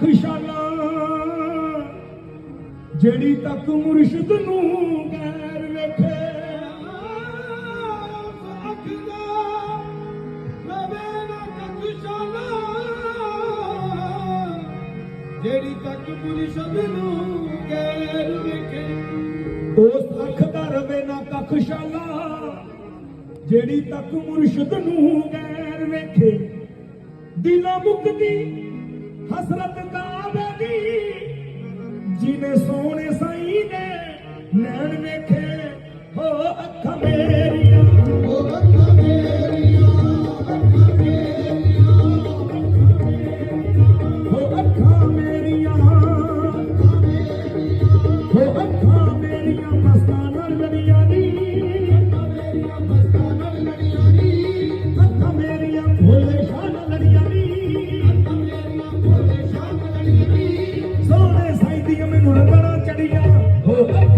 ਕਖਸ਼ਾਲਾ ਜਿਹੜੀ ਤੱਕ ਮੁਰਸ਼ਿਦ ਨੂੰ ਗੈਰ ਵੇਖੇ। ਰਵੇ ਨਾ ਕਖਸ਼ਾਲਾ ਜਿਹੜੀ ਤੱਕ ਮੁਰਸ਼ਦ ਨੂੰ ਗੈਰ ਵੇਖੇ। ਉਸ ਅੱਖ ਦਾ ਰਵੇ ਨਾ ਕਖਸ਼ਾਲਾ ਜਿਹੜੀ ਤੱਕ ਮੁਰਸ਼ਿਦ ਨੂੰ ਗੈਰ ਵੇਖੇ। ਦਿਲੋਂ ਮੁਕਦੀ ਹਸਰਤ ਕਾਬੇ ਦੀ ਜਿਨੇ ਸੋਹਣੇ ਸਾਈ ਨੇ ਨੈਣ ਵੇਖੇ ਕਟੀਆਂ ਹੋ